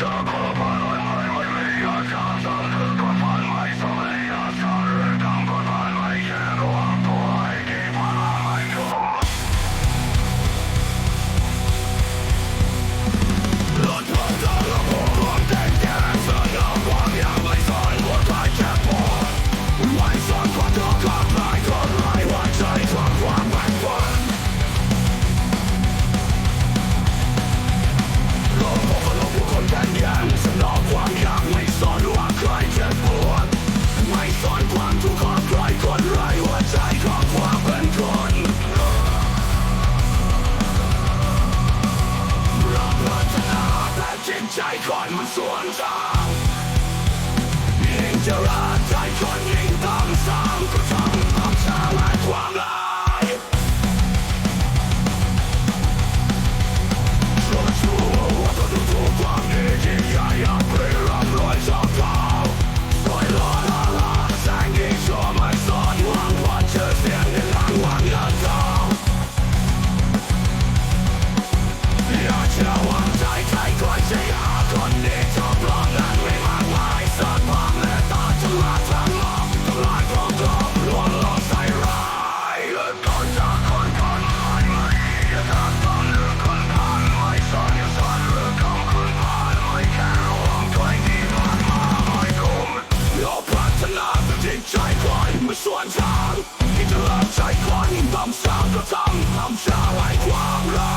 当官不为民做主，官不为民做主，当官不为民做主，害民不活。奴才当了官，百姓吃苦，百姓吃苦。 ใจของความเป็นคนเราพัฒนาแต่จิตใจคนมันสวนทางยิ่งจะรักใจคนยิ่งต้องสร้างก็ทำความช้าและความลา 不算账，一直在管你当下个账，当下来狂热。